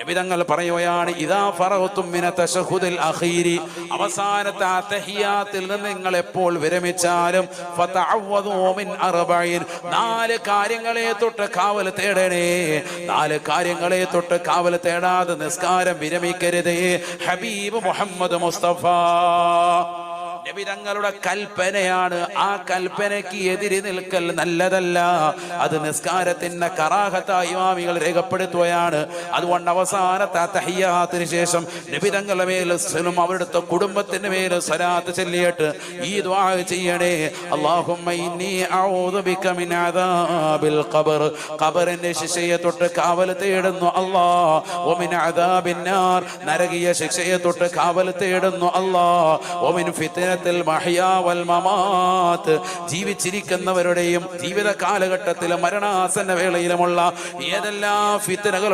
നബിതങ്ങൾ പറയുകയാണ് ഇതാ ഫറഹത്തും മിന തശഹുദിൽ അഖീരി. അവസാനത്തെ അത്തഹിയാത്തിൽ നിന്ന് നിങ്ങൾ എപ്പോൾ വിരമിച്ചാലും അർബഈൻ. നാല് കാര്യങ്ങളെ തൊട്ട് കാവൽ തേടണേ. നാല് കാര്യങ്ങളെ തൊട്ട് കാവൽ തേടാതെ നിസ്കാരം വിരമിക്കരുതേ. ഹബീബ് മുഹമ്മദ് മുസ്തഫ. നബി കൽപ്പനയാണ്. ആ കൽപ്പനയ്ക്ക് എതിരി നിൽക്കൽ നല്ലതല്ല. അത് നിസ്കാരത്തിന്റെ കറാഹത്ത ഇമാമികൾ രേഖപ്പെടുത്തുകയാണ്. അതുകൊണ്ട് അവസാനത്തെ തഹയ്യാത്തിന് ശേഷം നബി തങ്ങളുടെ മേൽ സ്വലും അവരുടെ കുടുംബത്തിന്റെ മേൽ സലാത്ത് ചൊല്ലിയിട്ട് ഈ ദ്വാ ചെയ്യണേ. ഖബറിന്റെ ശിക്ഷയെ തൊട്ട് കാവൽ തേടുന്നു അല്ലാ. നരകീയ ശിക്ഷയെ തൊട്ട് കാവൽ തേടുന്നു അല്ലാ. ഓമിൻ ഫിത്നത്തിൽ മഹ്യാ മഹിയാവൽമമാത്ത് മമാത്ത്. ജീവിച്ചിരിക്കുന്നവരുടെയും ജീവിത കാലഘട്ടത്തിലും മരണാസന്ന വേളയിലുമുള്ള ഏതെല്ലാം ഫിത്തനകൾ